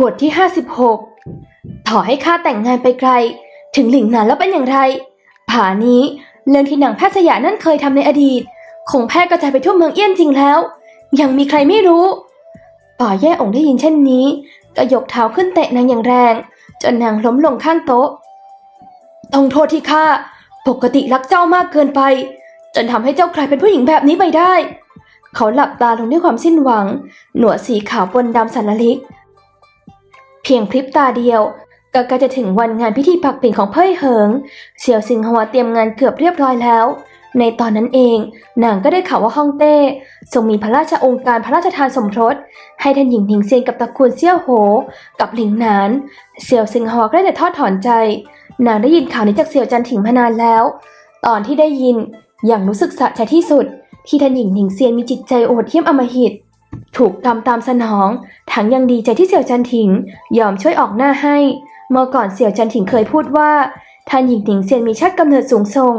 บทที่ 56ต่อให้ข้าแต่งงานไปไกล ถึงหลิงหนานแล้วเป็นอย่างไร ผานี้เรื่องที่หนังแพทย์สยามนั่นเคยทำในอดีต คงแพร่กระจายไปทั่วเมืองเอี้ยนจริงแล้ว ยังมีใครไม่รู้ ป่อแย่องค์ได้ยินเช่นนี้ ก็ยกเท้าขึ้นเตะนางอย่างแรง จนนางล้มลงข้างโต๊ะต้องโทษที่ข้าปกติรักเจ้ามากเกินไป จนทำให้เจ้ากลายเป็นผู้หญิงแบบนี้ไปได้ เขาหลับตาลงด้วยความสิ้นหวัง หนวดสีขาวปนดำสันลิก เพียงพริบตาเดียวก็ใกล้จะถึงวันงานพิธีปักปิ่นของเพ่ยเหิง เสี่ยวซิงฮัวเตรียมงานเกือบเรียบร้อยแล้ว ในตอนนั้นเองนางก็ได้ข่าวว่าฮ่องเต้ทรงมีพระราชองค์การพระราชทานสมรส ให้ท่านหญิงหนิงเซียนกับตระกูลเซี่ยวโห กับหลิงหนาน เสี่ยวซิงฮัวก็ได้แต่ทอดถอนใจ นางได้ยินข่าวนี้จากเสี่ยวจันถิงมานานแล้ว ตอนที่ได้ยินอย่างรู้สึกสะใจที่สุด ที่ท่านหญิงหนิงเซียนมีจิตใจโอดเหี้ยมอมหิต ถูกกรรมตามสนอง ทั้งยังดีใจที่เสี่ยวจันถิง ยอมช่วยออกหน้าให้ เมื่อก่อนเสี่ยวจันถิงเคยพูดว่าท่านหญิงหนิงเซียนมีชาติกำเนิดสูงส่ง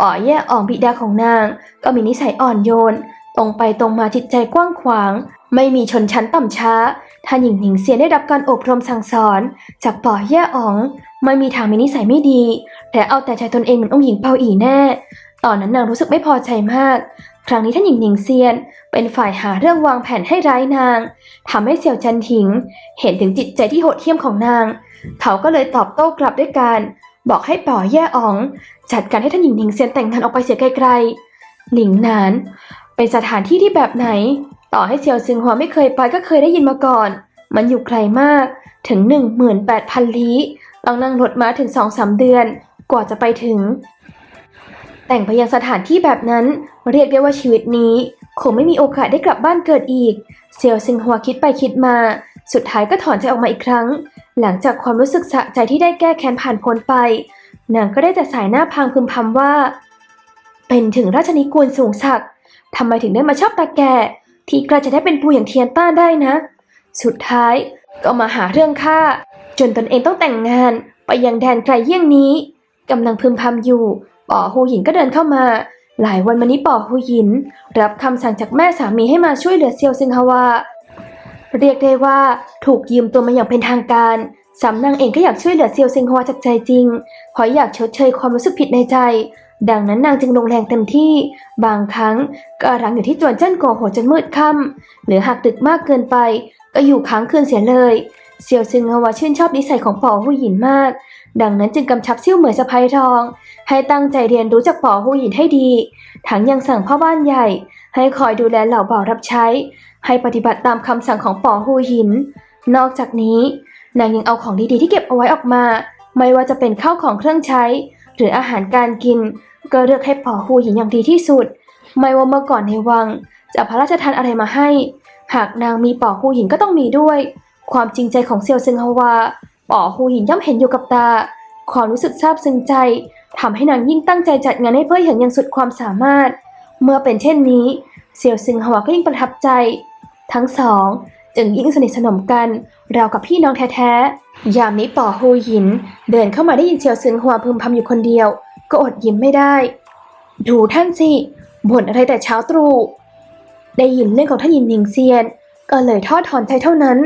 ป่อแย่อ่องบิดาของนาง ก็มีนิสัยอ่อนโยน ตรงไปตรงมาจิตใจกว้างขวาง ไม่มีชนชั้นต่ำช้า ท่านหญิงหนิงเซียนได้รับการอบรมสั่งสอน จากป่อแย่อ่อง ไม่มีทางมีนิสัยไม่ดี แต่เอาแต่ใจตนเองเหมือนองค์หญิงเปาอีแน่ ตอนนั้นนางรู้สึกไม่พอใจมาก ครั้งนี้ท่านหญิงหนิงเซียน เป็นฝ่ายหาเรื่องวางแผนให้ร้ายนางทำให้เสี่ยวจันถิง เห็นถึงจิตใจที่โหดเหี้ยมของนาง เขาก็เลยตอบโต้กลับด้วยการ บอกให้ป่อแย่อ๋อง จัดการให้ท่านหญิงหนิงเซียนแต่งงานออกไปเสียไกลๆหลิงนาน เป็นสถานที่ที่แบบไหน ต่อให้เซียวซึงหัวไม่เคยไปก็เคยได้ยินมาก่อน มันอยู่ไกลมากถึง 18,000ลี้ต้องนั่งรถม้าถึง2-3เดือน กว่าจะไปถึง แต่งไปยังสถานที่แบบนั้น เรียกได้ว่าชีวิตนี้ คงไม่มีโอกาสได้กลับบ้านเกิดอีก เซียวซิงหัวคิดไปคิดมา สุดท้ายก็ถอนใจออกมาอีกครั้ง หลังจากความรู้สึกสะใจที่ได้แก้แค้นผ่านพ้นไป นางก็ได้แต่สายหน้าพางพึมพำว่า เป็นถึงราชนิกูลสูงศักดิ์ทำไมถึงได้มาชอบตาแก่ ที่กล้าจะได้เป็นปูอย่างเทียนต้าได้นะ สุดท้ายก็มาหาเรื่องฆ่าจนตนเองต้องแต่งงานไปยังแดนไกลเยี่ยงนี้กำลังพึมพำอยู่ ป๋อหูหินก็เดินเข้ามา หลายวันมานี้ป๋อหูหิน รับคำสั่งจากแม่สามีให้มาช่วยเหลือเซียวซิงฮาวา เรียกได้ว่าถูกยืมตัวมาอย่างเป็นทางการสำนางเองก็อยากช่วยเหลือเซียวซิงฮวาจากใจจริงเพราะอยากชดเชยความรู้สึกผิดในใจ ดังนั้นนางจึงลงแรงเต็มที่ บางครั้งก็รังอยู่ที่จวนเจิ้นโกโหจนมืดค่ำหรือหากดึกมากเกินไป ก็อยู่ค้างคืนเสียเลย เซียวซิงฮวาชื่นชอบนิสัยของป๋อหูหินมาก ดังนั้นจึงกำชับเซี่ยวเหมยสะพายทอง ให้ตั้งใจเรียนรู้จากป๋อหูหยินให้ดี ทั้งยังสั่งพ่อบ้านใหญ่ ให้คอยดูแลเหล่าบ่าวรับใช้ ให้ปฏิบัติตามคำสั่งของป๋อหูหยิน นอกจากนี้ นางยังเอาของดีๆที่เก็บเอาไว้ออกมา ไม่ว่าจะเป็นข้าวของเครื่องใช้ หรืออาหารการกิน ก็เลือกให้ป๋อหูหยินอย่างดีที่สุด ไม่ว่าเมื่อก่อนในวัง จะพระราชทานอะไรมาให้ หากนางมีป๋อหูหยินก็ต้องมีด้วย ความจริงใจของเซียวซึงฮาวา ป๋อหูหินย่อมเห็นอยู่กับตา ความรู้สึกซาบซึ้งใจทำให้นางยิ่งตั้งใจจัดงานให้เพื่อเห็นอย่างสุดความสามารถ เมื่อเป็นเช่นนี้เซียวซึงฮาวก็ยิ่งประทับใจ ทั้งสอง จึงยิ่งสนิทสนมกันราวกับพี่น้องแท้ๆยามนี้ป๋อฮูหิน เดินเข้ามาได้ยินเซียวซึงฮัวพึมพำอยู่คนเดียว ก็อดยิ้มไม่ได้ ดูท่านสิบ่นอะไรแต่เช้าตรู่ได้ยินเรื่องของท่านหญิงหนิงเซียน ก็เลยทอดถอนใจเท่านั้น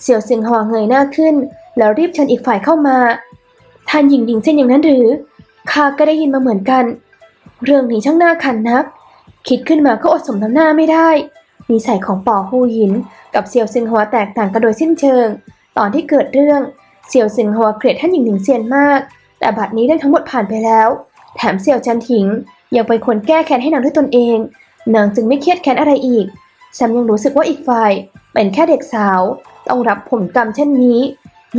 เซียวซึงฮัวเงยหน้าขึ้น แล้วรีบเชิญอีกฝ่ายเข้ามา ท่านหญิงหนิงเซียนอย่างนั้นหรือ ข้าก็ได้ยินมาเหมือนกัน เรื่องนี้ช่างน่าขันนัก คิดขึ้นมาก็อดสมน้ำหน้าไม่ได้ นิสัยของป๋อฮูหิน กับเซียวซึงฮัวแตกต่างกันโดยสิ้นเชิง ตอนที่เกิดเรื่องเซียวซึงฮัวเกลียดท่านหญิงหนิงเซียนมาก แต่บัดนี้เรื่องทั้งหมดผ่านไปแล้ว แถมเซียวจันถิงยังเป็นคนแก้แค้นให้นางด้วยตนเอง นางจึงไม่เครียดแค้นอะไรอีกซ้ำยังรู้สึกว่าอีกฝ่ายเป็นแค่เด็กสาว ต้องรับผลกรรมเช่นนี้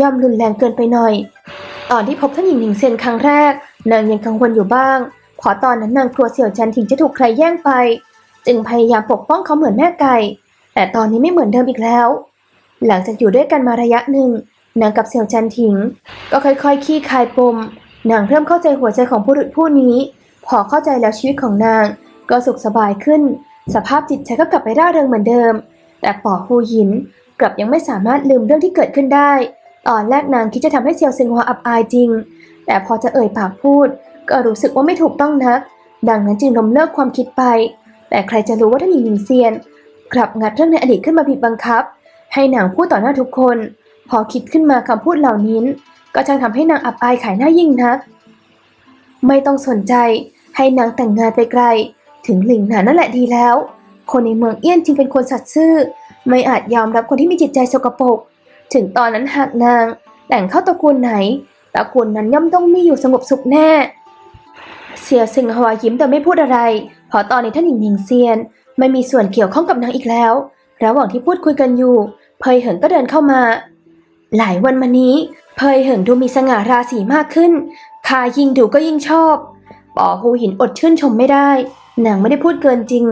ย่อมรุนแรงเกินไปหน่อย ตอนที่พบท่านหญิงหนิงเซนครั้งแรก นางยังกังวลอยู่บ้างเพราะตอนนั้นนางกลัวเสี่ยวจันถิงจะถูกใครแย่งไป จึงพยายามปกป้องเขาเหมือนแม่ไก่ แต่ตอนนี้ไม่เหมือนเดิมอีกแล้ว หลังจากอยู่ด้วยกันมาระยะหนึ่งนางกับเสี่ยวจันถิง ก็ค่อยๆขี้คายปมนางเริ่มเข้าใจหัวใจของผู้รุษผู้นี้ พอเข้าใจแล้วชีวิตของนาง ก็สุขสบายขึ้น สภาพจิตใจก็กลับไปร่าเริงเหมือนเดิม แต่ป๋อฮูหยินกลับยังไม่สามารถลืมเรื่องที่เกิดขึ้นได้ ตอนแรกนางคิดจะทำให้เซียวซึงฮัวอับอายจริง แต่พอจะเอ่ยปากพูด ก็รู้สึกว่าไม่ถูกต้องนัก ดังนั้นจึงล้มเลิกความคิดไป แต่ใครจะรู้ว่าท่านหญิงหญิงเซียนกลับงัดเรื่องในอดีตขึ้นมาบีบบังคับ ให้นางพูดต่อหน้าทุกคน พอคิดขึ้นมาคำพูดเหล่านี้ก็ช่างทำให้นางอับอายขายหน้ายิ่งนัก ไม่ต้องสนใจให้นางแต่งงานไปไกล ถึงหลิงหนานั่นแหละดีแล้ว คนในเมืองเอี้ยนจึงเป็นคนสัตย์ซื่อ ไม่อาจยอมรับคนที่มีจิตใจสกปรก ถึงตอนนั้นหากนางแต่งเข้าตระกูลไหนตระกูลนั้นย่อมต้องมีอยู่สงบสุขแน่ เสี่ยวซิงฮวายิ้มแต่ไม่พูดอะไร เพราะตอนนี้ท่านหญิงหนิงเซียน ไม่มีส่วนเกี่ยวข้องกับนางอีกแล้ว ระหว่างที่พูดคุยกันอยู่ เพยเหิงก็เดินเข้ามา หลายวันมานี้ เพยเหิงดูมีสง่าราศีมากขึ้นคายิ่งดูก็ยิ่งชอบป๋อหูหินอดชื่นชมไม่ได้นางไม่ได้พูดเกินจริง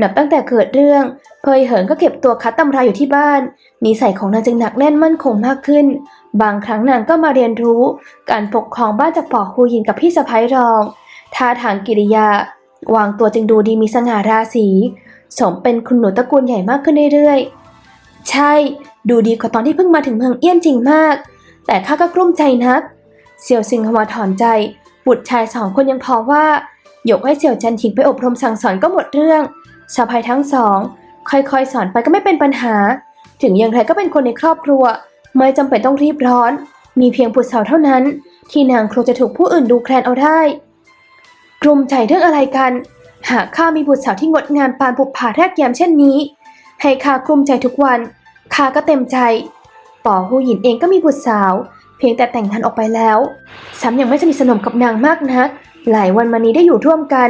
นับตั้งแต่เกิดเรื่อง เพยเหิงก็เก็บตัวคัดตำราอยู่ที่บ้าน นิสัยของนางจึงหนักแน่นมั่นคงมากขึ้น บางครั้งนางก็มาเรียนรู้ การปกครองบ้านจากป๋อหูหินกับพี่สะพ้ายรอง ท่าทางกิริยา วางตัวจึงดูดีมีสง่าราศีสมเป็นคุณหนูตระกูลใหญ่มากขึ้นเรื่อยๆ ใช่ ดูดีกว่าตอนที่เพิ่งมาถึงเมืองเอี้ยนจริงมาก แต่ข้าก็กลุ้มใจนัก เสี่ยวซิงฮวถอนใจ บุตรชายสองคนยังพอว่า ยกให้เสี่ยวจันทิงไปอบรมสั่งสอนก็หมดเรื่องสะพายทั้งสอง ค่อยๆสอนไปก็ไม่เป็นปัญหา ถึงอย่างไรก็เป็นคนในครอบครัว ไม่จำเป็นต้องรีบร้อน มีเพียงบุตรสาวเท่านั้น ที่นางครัวจะถูกผู้อื่นดูแคลนเอาได้กลุ่มใจเรื่องอะไรกัน หากข้ามีบุตรสาวที่งดงามปานบุปผาแรกแยมเช่นนี้ ให้ข้ากลุ้มใจทุกวันข้าก็เต็มใจป๋อหูหยินเองก็มีบุตรสาว เพียงแต่แต่งงานออกไปแล้วซ้ำยังไม่สนิทสนมกับนางมากนัก หลายวันมานี้ได้อยู่ร่วมกัน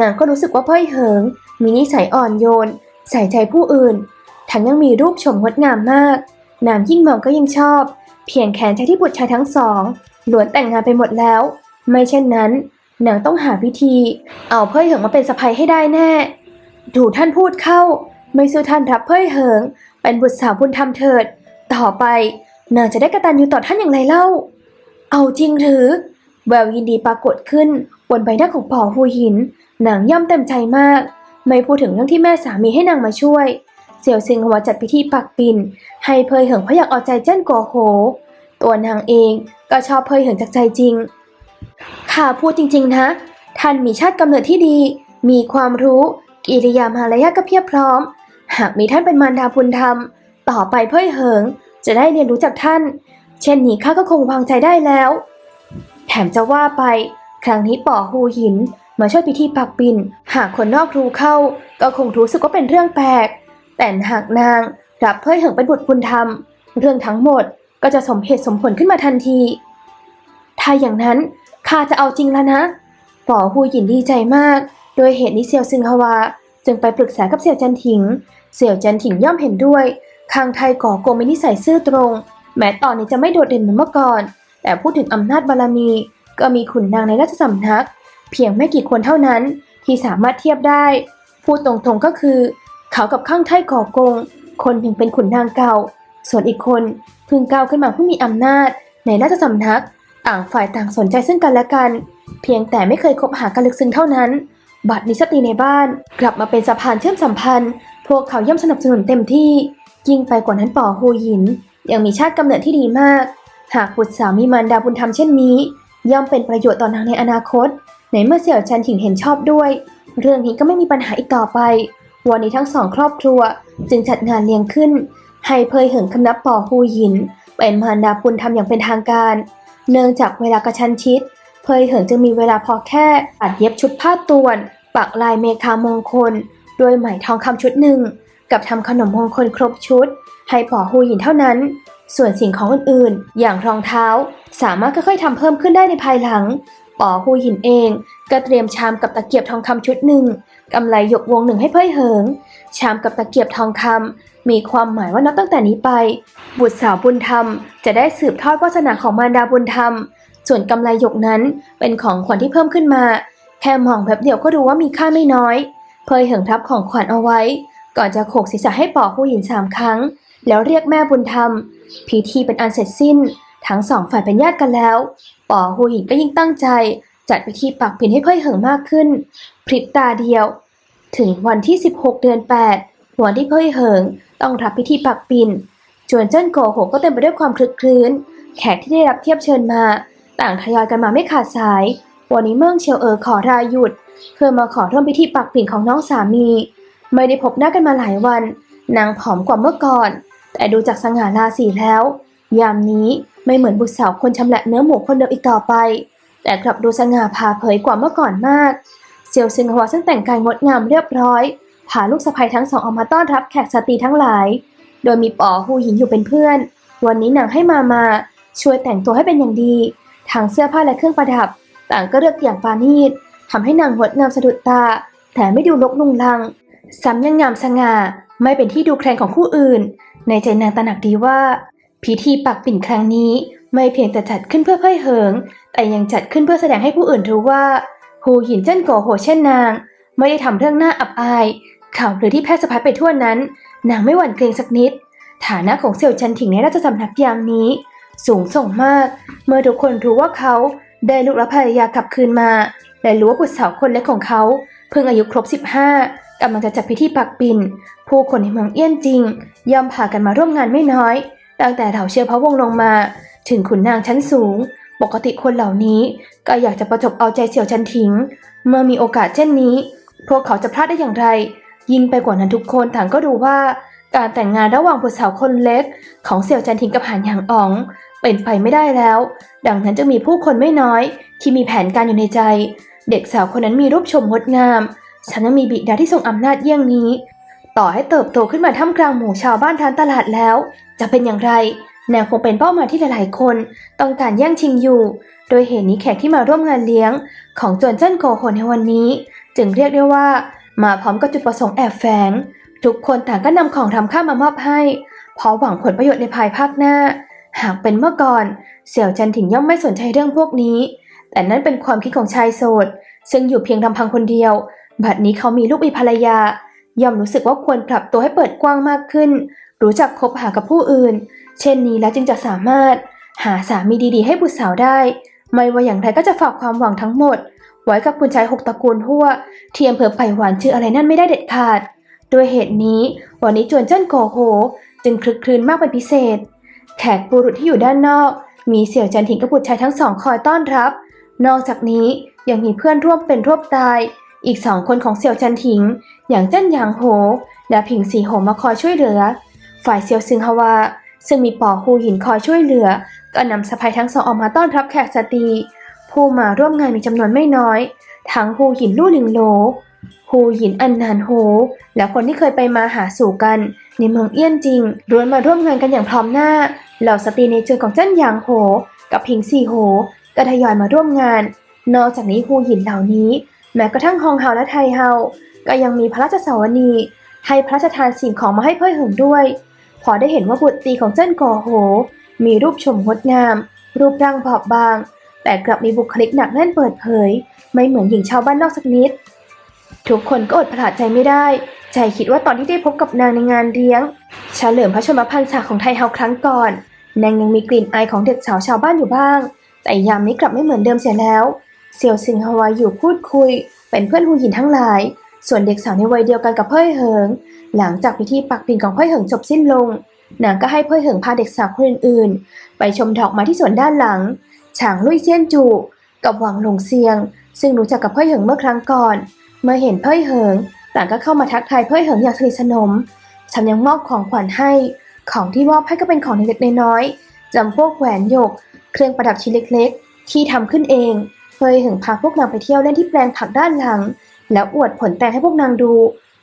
นางก็รู้สึกว่าเพ่ยเหิง มีนิสัยอ่อนโยน ใส่ใจผู้อื่น ทั้งยังมีรูปชมงดงามมาก นางยิ่งมองก็ยิ่งชอบ เพียงแขนใจที่บุตรชายทั้งสองล้วนแต่งงานไปหมดแล้ว ไม่เช่นนั้นนางต้องหาวิธี เอาเพ่ยเหิงมาเป็นสะใภ้ให้ได้แน่ดูท่านพูดเข้า ไม่สู้ท่านรับเพ่ยเหิง เป็นบุตรสาวบุญธรรมเถิด ต่อไปนางจะได้กระตันอยู่ต่อท่านอย่างไรเล่า เอาจริงหรือ แววยินดีปรากฏขึ้น บนใบหน้าของป่อหูหิน นางย่อมเต็มใจมาก ไม่พูดถึงเรื่องที่แม่สามีให้นางมาช่วย เสี่ยวซิงหัวจัดพิธีปักปิ่นให้เพยเหิงเพราะอยากเอาใจเจิ้นกัวโห ตัวนางเองก็ชอบเพยเหิงจากใจจริงข้าพูดจริงๆนะ ท่านมีชาติกำเนิดที่ดี มีความรู้ กิริยามารยาทก็เพียบพร้อม หากมีท่านเป็นมารดาบุญธรรม ต่อไปเพยเหิงจะได้เรียนรู้จากท่าน เช่นนี้ข้าก็คงวางใจได้แล้ว แถมจะว่าไป ครั้งนี้ป่อหูหิน มาช่วยพิธีปักปิ่น หากคนนอกรู้เข้า ก็คงรู้สึกว่าเป็นเรื่องแปลก แต่หากนางรับเพ่ยเหิงเป็นบุตรบุญธรรม เรื่องทั้งหมดก็จะสมเหตุสมผลขึ้นมาทันที ถ้าอย่างนั้นข้าจะเอาจริงแล้วนะป๋อหูหยินดีใจมาก โดยเหตุนี้เซียวซึงฮวา จึงไปปรึกษากับเสี่ยวจันถิง เสี่ยวจันถิงย่อมเห็นด้วย คางไทยก่อโกงมีนิสัยซื่อตรง แม้ตอนนี้จะไม่โดดเด่นเหมือนเมื่อก่อน แต่พูดถึงอำนาจบารมี ก็มีขุนนางในราชสำนัก เพียงไม่กี่คนเท่านั้นที่สามารถเทียบได้ พูดตรงๆก็คือ เขากับข้างไทยก่อกง คนหนึ่งเป็นขุนนางเก่า ส่วนอีกคนเพิ่งก้าวขึ้นมาผู้มีอำนาจ ในราชสำนักต่างฝ่ายต่างสนใจซึ่งกันและกัน เพียงแต่ไม่เคยคบหากันลึกซึ้งเท่านั้น บัดนี้สตรีในบ้าน กลับมาเป็นสะพานเชื่อมสัมพันธ์ พวกเขาย่อมสนับสนุนเต็มที่ ยิ่งไปกว่านั้นป่อฮูหยิน ยังมีชาติกำเนิดที่ดีมาก หากบุตรสาวมีมารดาบุญธรรมเช่นนี้ ย่อมเป็นประโยชน์ต่อนางในอนาคต ในเมื่อเสี่ยวชันถิงเห็นชอบด้วย เรื่องนี้ก็ไม่มีปัญหาอีกต่อไป วันนี้ทั้งสองครอบครัวจึงจัดงานเลี้ยงขึ้น ให้เพยเหิงคำนับป่อฮูหยิน เป็นมารดาบุญธรรมอย่างเป็นทางการ เนื่องจากเวลากระชันชิด เพยเหิงจึงมีเวลาพอแค่อัดเย็บชุดผ้าต่วนปักลายเมคามงคลโดยไหมทองคำชุดหนึ่ง กับทำขนมมงคลครบชุด ให้ป่อฮูหยินเท่านั้น ส่วนสิ่งของอื่นๆ อย่างรองเท้า สามารถค่อยๆทำเพิ่มขึ้นได้ในภายหลัง ป๋อฮูหินเองก็เตรียมชามกับตะเกียบทองคำชุดหนึ่งกำไลหยกวงหนึ่งให้เพ่ยเหิง ชามกับตะเกียบทองคำมีความหมายว่านับตั้งแต่นี้ไป บุตรสาวบุญธรรม จะได้สืบทอดวาสนาของมารดาบุญธรรม ส่วนกำไลหยกนั้นเป็นของขวัญที่เพิ่มขึ้นมา แค่มองแบบเดียวก็รู้ว่ามีค่าไม่น้อย เพ่ยเหิงทับของขวัญเอาไว้ ก่อนจะโขกศีรษะให้ปอผู้หญิงสามครั้ง แล้วเรียกแม่บุญธรรม พิธีเป็นอันเสร็จสิ้น ทั้งสองฝ่ายเป็นญาติกันแล้ว ป๋อหูหญิงก็ยิ่งตั้งใจ จัดพิธีปักปิ่นให้เพ่ยเหิงมากขึ้น พริบตาเดียว ถึงวันที่ 16 เดือน 8 วันที่เพ่ยเหิงต้องรับพิธีปักปินจวนเจิ้นโกโหก็เต็มไปด้วยความคลึกคลื้น แขกที่ได้รับเทียบเชิญมา ต่างทยอยกันมาไม่ขาดสาย วันนี้เมืองเชียวเอ๋อขอรายหยุด เพื่อมาขอร่วมพิธีปักปิ่นของน้องสามี ไม่ได้พบหน้ากันมาหลายวัน นางผอมกว่าเมื่อก่อน แต่ดูจากสง่าราศีแล้ว ยามนี้ ไม่เหมือนบุตรสาวคนชำแหละเนื้อหมูคนเดิมอีกต่อไป แต่กลับดูสง่าผ่าเผยกว่าเมื่อก่อนมาก เซียวซึงหัวซึ่งแต่งกายงดงามเรียบร้อยพาลูกสะใภ้ทั้งสองออกมาต้อนรับแขกสตรีทั้งหลาย โดยมีป๋อหูหญิงอยู่เป็นเพื่อน วันนี้นางให้มามาช่วยแต่งตัวให้เป็นอย่างดี ทางเสื้อผ้าและเครื่องประดับ ต่างก็เลือกอย่างปาณีตทำให้นางงดงามสะดุดตา แต่ไม่ดูลกลุงลังซ้ำยังงามสง่าไม่เป็นที่ดูแคลนของผู้อื่น ในใจนางตระหนักดีว่า พิธีปักปิ่นครั้งนี้ไม่เพียงแต่จัดขึ้นเพื่อเพ่ยเหิง แต่ยังจัดขึ้นเพื่อแสดงให้ผู้อื่นรู้ว่าฮูหินเจิ้นโกโหเช่นนาง ไม่ได้ทำเรื่องน่าอับอาย ข่าวหรือที่แพร่สะพัดไปทั่วนั้น นางไม่หวั่นเกรงสักนิด ฐานะของเสี่ยวชันถิงในราชสำนักยามนี้ สูงส่งมาก เมื่อทุกคนรู้ว่าเขาได้ลูกและภรรยากลับคืนมาและรู้ว่าบุตรสาวคนเล็กของเขาเพิ่งอายุครบ 15กำลังจะจัดพิธีปักปิ่นผู้คนในเมืองเอี้ยนจริง ย่อมพากันมาร่วมงานไม่น้อย ตั้งแต่เหล่าเชื้อพระวงศ์ลงมา ถึงขุนนางชั้นสูง ปกติคนเหล่านี้ก็อยากจะประจบเอาใจเสี่ยวชันถิง เมื่อมีโอกาสเช่นนี้ พวกเขาจะพลาดได้อย่างไร ยิ่งไปกว่านั้นทุกคนต่างก็ดูว่าการแต่งงานระหว่างบุตรสาวคนเล็ก ของเสี่ยวจันทิงกับหานหยางอ๋อง เป็นไปไม่ได้แล้ว ดังนั้นจะมีผู้คนไม่น้อยที่มีแผนการอยู่ในใจ เด็กสาวคนนั้นมีรูปชมงดงามฉันยังมีบิดาที่ทรงอำนาจเยี่ยงนี้ ต่อให้เติบโตขึ้นมาท่ามกลางหมู่ชาวบ้านทานตลาดแล้ว จะเป็นอย่างไร แนางคงเป็นเป้าหมายที่หลายๆ คนต้องการแย่งชิงอยู่ โดยเหตุนี้แขกที่มาร่วมงานเลี้ยง ของจวนเจิ้นโกโหในวันนี้ จึงเรียกได้ว่า มาพร้อมกับจุดประสงค์แอบแฝงทุกคนต่างก็นำของทำข้ามมามอบให้เพราะหวังผลประโยชน์ในภายภาคหน้า หากเป็นเมื่อก่อน เสี่ยวจันถิงย่อมไม่สนใจเรื่องพวกนี้ แต่นั่นเป็นความคิดของชายโสด ซึ่งอยู่เพียงลำพังคนเดียว บัดนี้เขามีลูกมีภรรยา ย่อมรู้สึกว่าควรปรับตัวให้เปิดกว้างมากขึ้น รู้จักคบหากับผู้อื่น เช่นนี้แล้วจึงจะสามารถหาสามีดีๆ ให้บุตรสาวได้ ไม่ว่าอย่างไรก็จะฝากความหวังทั้งหมด ไว้กับคุณชายหกตระกูลหัวเที่อำเภอไผ่หวานชื่ออะไรนั่นไม่ได้เด็ดขาด ด้วยเหตุนี้วันนี้จวนเจิ้นโกโห จึงคลึกคลืนมากเป็นพิเศษ แขกบุรุษที่อยู่ด้านนอก มีเสี่ยวจันทิงกับบุตรชายทั้งสองคอยต้อนรับ นอกจากนี้ยังมีเพื่อนร่วมเป็นร่วมตาย อีกสองคนของเสี่ยวจันทิง อย่างเจิ้นหยางโหและผิงสีโหมาคอยช่วยเหลือ ฝ่ายเซียวซึงฮวา ซึ่งมีป่อฮูหยินคอยช่วยเหลือ ก็นำสะพายทั้งสองออกมาต้อนรับแขกสตรีผู้มาร่วมงานมีจำนวนไม่น้อย ทั้งฮูหยินลู่หลิงโหลฮูหยินอันนานโฮและคนที่เคยไปมาหาสู่กัน ในเมืองเอี้ยนจริงล้วนมาร่วมงานกันอย่างพร้อมหน้า เหล่าสตรีในเจอของเจ้นหยางโห กับพิงซีโหก็ทยอยมาร่วมงาน นอกจากนี้ฮูหยินเหล่านี้ แม้กระทั่งฮองเฮาและไทเฮาก็ยังมีพระราชสวนีให้พระราชทานสิ่งของมาให้เพื่อหิงด้วย พอได้เห็นว่าบุตรตีของเจิ้นก่อโห มีรูปชมงดงาม รูปร่างบอบบาง แต่กลับมีบุคลิกหนักแน่นเปิดเผย ไม่เหมือนหญิงชาวบ้านนอกสักนิด ทุกคนก็อดประหลาดใจไม่ได้ ใจคิดว่าตอนที่ได้พบกับนางในงานเลี้ยงเฉลิมพระชนมพรรษาของไทยเฮาครั้งก่อนนางยังมีกลิ่นอายของเด็กสาวชาวบ้านอยู่บ้าง แต่ยามนี้กลับไม่เหมือนเดิมเสียแล้วเสี่ยวซิงฮวายอยู่พูดคุย เป็นเพื่อนหูหยินทั้งหลาย ส่วนเด็กสาวในวัยเดียวกันกับเพ่ยเหิง หลังจากพิธีปักปิ่นของเพ่ยเหิงจบสิ้นลง นางก็ให้เพ่ยเหิงพาเด็กสาวคนอื่นๆ ไปชมดอกไม้ที่สวนด้านหลัง ฉางลุยเซียนจู กับหวังหลงเซียง ซึ่งรู้จักกับเพ่ยเหิงเมื่อครั้งก่อน เมื่อเห็นเพ่ยเหิง ต่างก็เข้ามาทักทายเพ่ยเหิงอย่างสนิทสนม ฉันยังมอบของขวัญให้ ของที่มอบให้ก็เป็นของเล็กๆน้อยๆจำพวกแหวนหยก เครื่องประดับชิ้นเล็กๆ ที่ทำขึ้นเองเพ่ยเหิงพาพวกนางไปเที่ยวเล่นที่แปลงผักด้านหลัง แล้วอวดผลแต่งให้พวกนางดู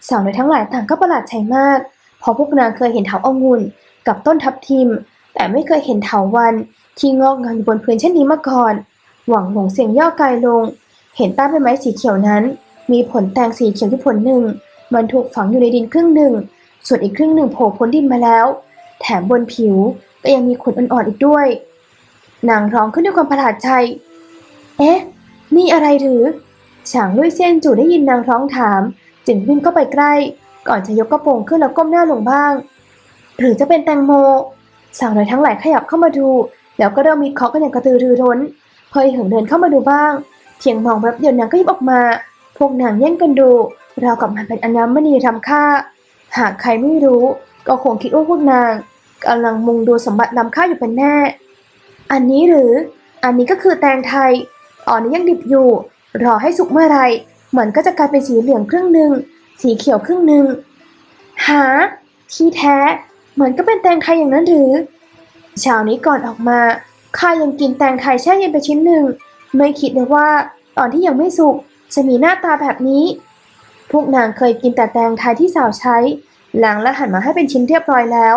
สาวน้อยทั้งหลายต่างก็ประหลาดใจมาก เพราะพวกนางเคยเห็นเถาองุ่นกับต้นทับทิม แต่ไม่เคยเห็นเถาวันที่งอกงามอยู่บนพื้นเช่นนี้มาก่อน หวังหลงเสียงย่อกายลง เห็นใต้ใบไม้สีเขียวนั้น มีผลแตงสีเขียวที่ผลหนึ่ง มันถูกฝังอยู่ในดินครึ่งหนึ่ง ส่วนอีกครึ่งหนึ่งโผล่พ้นดินมาแล้ว แถมบนผิวก็ยังมีขนอ่อนๆอีกด้วย นางร้องขึ้นด้วยความประหลาดใจ เอ๊ะ นี่อะไรหรือฉางลุยเซียนจู่ได้ยินนางร้องถาม จึงวิ่งเข้าไปใกล้ ก่อนจะยกกระโปรงขึ้นแล้วก้มหน้าลงบ้าง หรือจะเป็นแตงโม สาวน้อยทั้งหลายขยับเข้ามาดู แล้วก็เริ่มมีเคาะกันอย่างกระตือรือร้นเพยเหิงเดินเข้ามาดูบ้าง เพียงมองแป๊บเดียวนางก็ยิบออกมา พวกนางแย่งกันดูเรากับมันเป็นอัญมณีทำค่า หากใครไม่รู้ ก็คงคิดว่าพวกนางกำลังมุงดูสมบัติล้ำค่าอยู่เป็นแน่ อันนี้หรือ อันนี้ก็คือแตงไทยตอนนี้ยังดิบอยู่ รอให้สุกเมื่อไร มันก็จะกลายเป็นสีเหลืองครึ่งหนึ่ง สีเขียวครึ่งหนึ่ง หา ที่แท้เหมือนก็เป็นแตงไทยอย่างนั้นหรือ เช้านี้ก่อนออกมาข้ายังกินแตงไทยแช่เย็นไปชิ้นหนึ่ง ไม่คิดเลยว่าตอนที่ยังไม่สุกจะมีหน้าตาแบบนี้ พวกนางเคยกินแต่แตงไทยที่สาวใช้ล้างและหั่นมาให้เป็นชิ้นเรียบร้อยแล้ว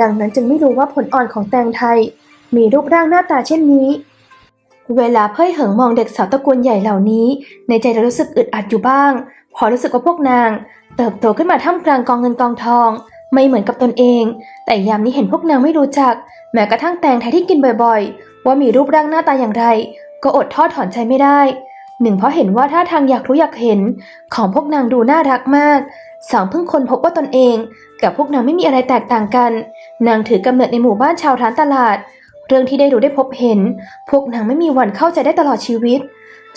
ดังนั้นจึงไม่รู้ว่าผลอ่อนของแตงไทย มีรูปร่างหน้าตาเช่นนี้ เวลาเพ่ยเหิงมองเด็กสาวตระกูลใหญ่เหล่านี้ ในใจจะรู้สึกอึดอัดอยู่บ้าง พอรู้สึกว่าพวกนาง เติบโตขึ้นมาท่ามกลางกองเงินกองทอง ไม่เหมือนกับตนเอง แต่ยามนี้เห็นพวกนางไม่รู้จัก แม้กระทั่งแตงไทยที่กินบ่อยๆ ว่ามีรูปร่างหน้าตาอย่างไร ก็อดทอดถอนใจไม่ได้หนึ่งเพราะเห็นว่าท่าทางอยากรู้อยากเห็นของพวกนางดูน่ารักมากสองเพิ่งคนพบว่าตนเอง กับพวกนางไม่มีอะไรแตกต่างกัน นางถือกำเนิดในหมู่บ้านชาวร้านตลาด เรื่องที่ได้รู้ได้พบเห็น พวกนางไม่มีวันเข้าใจได้ตลอดชีวิต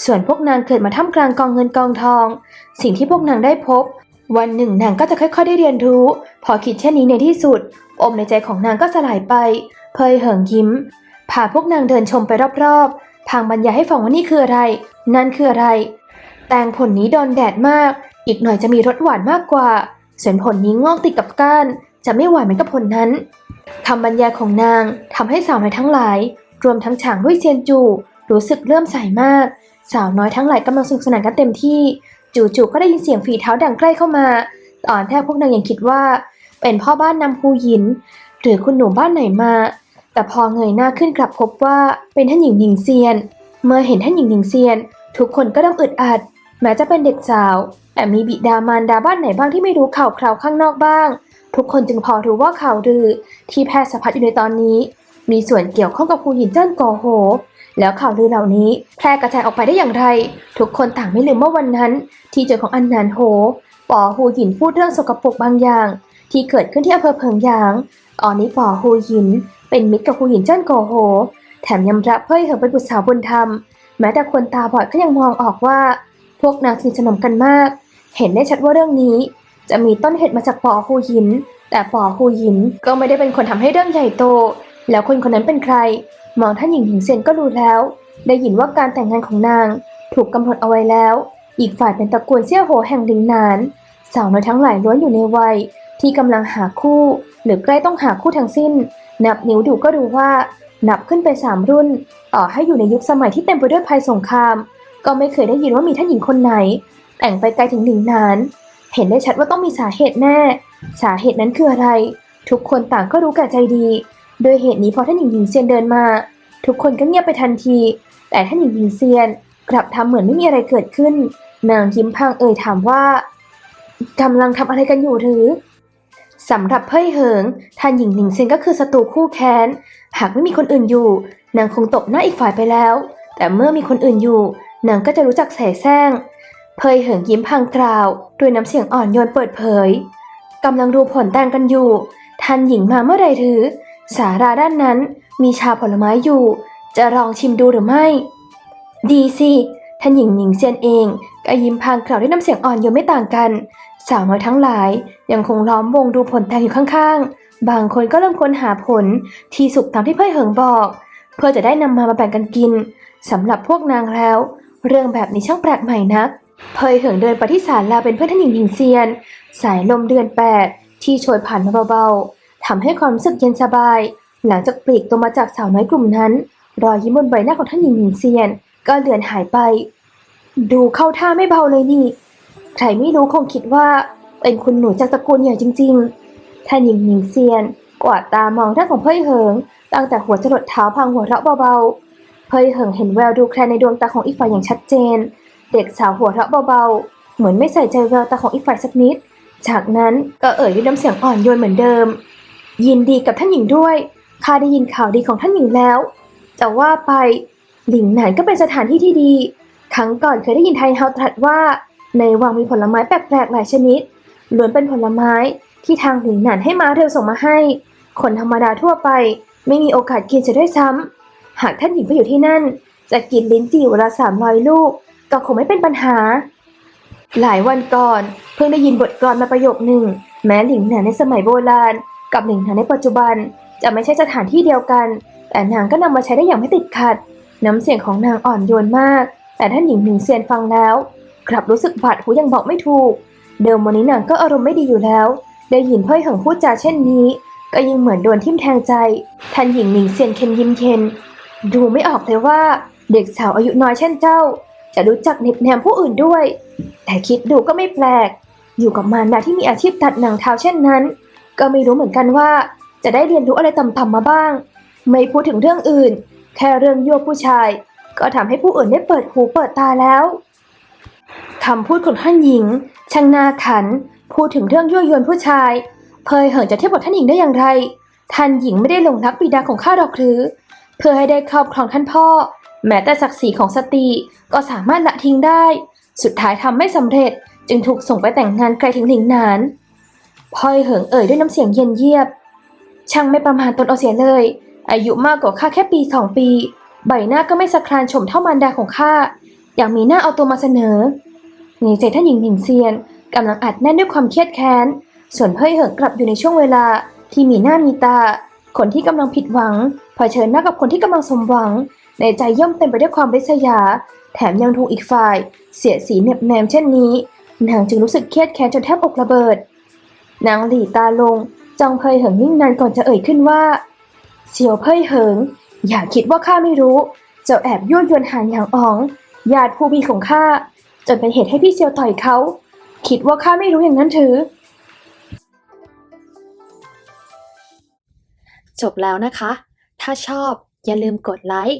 ส่วนพวกนางเกิดมาท่ามกลางกองเงินกองทอง สิ่งที่พวกนางได้พบ วันหนึ่งนางก็จะค่อยๆ ได้เรียนรู้ พอคิดเช่นนี้ในที่สุด อมในใจของนางก็สลายไป เพยเหิงยิ้ม พาพวกนางเดินชมไปรอบๆ พางบรรยายให้ฟังว่านี่คืออะไร นั่นคืออะไร แตงผลนี้โดนแดดมาก อีกหน่อยจะมีรสหวานมากกว่า ส่วนผลนี้งอกติดกับก้าน จะไม่หวานเหมือนกับผลนั้น คำบรรยายของนางทำให้สาวน้อยทั้งหลาย รวมทั้งฉางด้วยเซียนจู รู้สึกเริ่อมใสมาก สาวน้อยทั้งหลายกำลังสนุกสนานกันเต็มที่ จู่ๆก็ได้ยินเสียงฝีเท้าดังใกล้เข้ามาตอนแรกพวกนางยังคิดว่า เป็นพ่อบ้านนำฮูหยิน หรือคุณหนุ่มบ้านไหนมา แต่พอเงยหน้าขึ้นกลับพบว่าเป็นท่านหญิงหนิงเซียน เมื่อเห็นท่านหญิงหนิงเซียน ทุกคนก็เริ่มอึดอัด แม้จะเป็นเด็กสาวแต่มีบิดามารดาบ้านไหนบ้างที่ไม่รู้ข่าวคราวข้างนอกบ้าง ทุกคนจึงพอรู้ว่าข่าวลือที่แพร่สะพัดอยู่ในตอนนี้ มีส่วนเกี่ยวข้องกับฮูหินเจิ้นกอโห แล้วข่าวลือเหล่านี้แพร่กระจายออกไปได้อย่างไร ทุกคนต่างไม่ลืมว่าวันนั้น ที่เจอของอันนานโหป๋อฮูหินพูดเรื่องสกปรกบางอย่าง ที่เกิดขึ้นที่อำเภอเพิงยางตอนนี้ป๋อฮูหิน เป็นมิตรกับฮูหินเจิ้นกอโห แถมยำรับเพื่อเหิงเป็นบุตรสาวบุญธรรมแม้แต่คนตาบอดก็ยังมองออกว่า พวกนางสนิทสนมกันมาก เห็นได้ชัดว่าเรื่องนี้ จะมีต้นเหตุมาจากปอฮูหยิน แต่ปอฮูหยินก็ไม่ได้เป็นคนทำให้เรื่องใหญ่โต แล้วคนคนนั้นเป็นใคร มองท่านหญิงหญิงเซียนก็รู้แล้ว ได้ยินว่าการแต่งงานของนาง ถูกกำหนดเอาไว้แล้ว อีกฝ่ายเป็นตระกูลเซี่ยโหแห่งลิงนาน สาวน้อยทั้งหลายล้วนอยู่ในวัย ที่กำลังหาคู่ หรือใกล้ต้องหาคู่ทั้งสิ้น นับนิ้วดูก็รู้ว่า นับขึ้นไปสามรุ่น ต่อให้อยู่ในยุคสมัยที่เต็มไปด้วยภัยสงคราม ก็ไม่เคยได้ยินว่ามีท่านหญิงคนไหน แต่งไปไกลถึงหนึ่งนาน เห็นได้ชัดว่าต้องมีสาเหตุแน่ สาเหตุนั้นคืออะไร ทุกคนต่างก็รู้แก่ใจดี โดยเหตุนี้พอท่านหญิงหญิงเซียนเดินมา ทุกคนก็เงียบไปทันที แต่ท่านหญิงหญิงเซียน กลับทำเหมือนไม่มีอะไรเกิดขึ้น นางยิ้มพรางเอ่ยถามว่ากำลังทำอะไรกันอยู่หรือสำหรับเพ่ยเหิงท่านหญิงหนิงเซียนก็คือศัตรูคู่แค้น หากไม่มีคนอื่นอยู่ นางคงตบหน้าอีกฝ่ายไปแล้ว แต่เมื่อมีคนอื่นอยู่ นางก็จะรู้จักแสแสร้ง เพยเหิงยิ้มพลางกล่าวด้วยน้ำเสียงอ่อนโยนเปิดเผยกำลังดูผลแต่งกันอยู่ท่านหญิงมาเมื่อไรหรือ สาราด้านนั้นมีชาผลไม้อยู่ จะลองชิมดูหรือไม่ ดีสิท่านหญิงหนิงเซียนเองก็ยิ้มพลางกล่าวด้วยน้ำเสียงอ่อนโยนไม่ต่างกัน สาวน้อยทั้งหลาย ยังคงล้อมวงดูผลแต่งอยู่ข้างๆ บางคนก็เริ่มค้นหาผลที่สุกตามที่เพ่ยเหิงบอก เพื่อจะได้นำมามาแบ่งกันกินสำหรับพวกนางแล้ว เรื่องแบบนี้ช่างแปลกใหม่นัก เพยเหิงเดินไปที่ศาลาเป็นเพื่อนท่านหญิงหญิงเซียน สายลมเดือนแปดที่โชยผ่านมาเบาๆทำให้ความรู้สึกเย็นสบาย หลังจากปลีกตัวมาจากสาวน้อยกลุ่มนั้น รอยยิ้มบนใบหน้าของท่านหญิงหญิงเซียน ก็เลือนหายไป ดูเข้าท่าไม่เบาเลยนี่ ใครไม่รู้คงคิดว่าเป็นคุณหนูจากตระกูลใหญ่จริง ๆ ท่านหญิงหญิงเซียน กวาดตามองท่านของเพยเหิง ตั้งแต่หัวจรดเท้าพังหัวเราะเบาๆ เพยเหิงเห็นแววดูแคลนในดวงตาของอีกฝ่ายอย่างชัดเจน เด็กสาวหัวเราะเบาๆ เหมือนไม่ใส่ใจแววตาของอีกฝ่ายสักนิด จากนั้นก็เอ่ยด้วยน้ำเสียงอ่อนโยนเหมือนเดิม ยินดีกับท่านหญิงด้วยข้าได้ยินข่าวดีของท่านหญิงแล้วจะว่าไปหลิงหนานก็เป็นสถานที่ที่ดี ครั้งก่อนเคยได้ยินไทเฮาตรัสว่า ในวังมีผลไม้แปลกๆหลายชนิดล้วนเป็นผลไม้ที่ทางหลิงหนานให้มาเร็วส่งมาให้ คนธรรมดาทั่วไป ไม่มีโอกาสกินจะด้วยซ้ำหากท่านหญิงไปอยู่ที่นั่น จะกินลิ้นจี่วละสามร้อยลูก ก็คงไม่เป็นปัญหา หลายวันก่อน เพิ่งได้ยินบทกลอนมาประโยคหนึ่ง แม้หลิงหนานในสมัยโบราณ กับหลิงหนานในปัจจุบัน จะไม่ใช่สถานที่เดียวกัน แต่นางก็นำมาใช้ได้อย่างไม่ติดขัด น้ำเสียงของนางอ่อนโยนมาก แต่ท่านหญิงหนิงเซียนฟังแล้วกลับรู้สึกบาดหูยังบอกไม่ถูก เดิมวันนี้นางก็อารมณ์ไม่ดีอยู่แล้ว ได้ยินเพ่ยเหิงพูดจาเช่นนี้ ก็ยิ่งเหมือนโดนทิ่มแทงใจ ท่านหญิงหนิงเซียนเคนยิ้มเย็นดูไม่ออกเลยว่าเด็กสาวอายุน้อยเช่นเจ้า จะรู้จักเน็บแนมผู้อื่นด้วย แต่คิดดูก็ไม่แปลก อยู่กับมารดาที่มีอาชีพตัดหนังเท้าเช่นนั้น ก็ไม่รู้เหมือนกันว่า จะได้เรียนรู้อะไรต่ำๆมาบ้าง ไม่พูดถึงเรื่องอื่น แค่เรื่องยั่วผู้ชาย ก็ทำให้ผู้อื่นได้เปิดหูเปิดตาแล้วคำพูดของท่านหญิงช่างน่าขัน พูดถึงเรื่องยั่วยวนผู้ชาย เพยเหินจะเทียบกับท่านหญิงได้อย่างไร ท่านหญิงไม่ได้หลงรักบิดาของข้าดอกหรือ เพื่อให้ได้ครอบครองท่านพ่อ แม้แต่ศักดิ์ศรีของสตรีก็สามารถละทิ้งได้ สุดท้ายทำไม่สำเร็จจึงถูกส่งไปแต่งงานไกลถึงหลิงหนานพลอยเหิงเอ่ยด้วยน้ำเสียงเย็นเยียบ ช่างไม่ประมาทตนเอาเสียเลย อายุมากกว่าข้าแค่ปีสองปี ใบหน้าก็ไม่สะครานชมเท่ามารดาของข้าอยากมีหน้าเอาตัวมาเสนอในใจท่านหญิงหนิงเซียนกำลังอัดแน่นด้วยความเครียดแค้น ส่วนเพ่ยเหิงกลับอยู่ในช่วงเวลาที่มีหน้ามีตา คนที่กำลังผิดหวังเผชิญหน้ากับคนที่กำลังสมหวัง ในใจย่อมเต็มไปด้วยความริษยา แถมยังถูกอีกฝ่าย เสียสีเน็บแนมเช่นนี้ นางจึงรู้สึกเครียดแค้นจนแทบอกระเบิด นางหลีตาลงจ้องเพยเหิงนิ่งนานก่อนจะเอ่ยขึ้นว่า เสี่ยวเพยเหิง อย่าคิดว่าข้าไม่รู้ เจ้าแอบยั่วยวนหานหยางอ๋องญาติผู้พี่ของข้าจนเป็นเหตุให้พี่เซียวต่อยเขา คิดว่าข้าไม่รู้อย่างนั้นถือ จบแล้วนะคะ ถ้าชอบอย่าลืมกดไลค์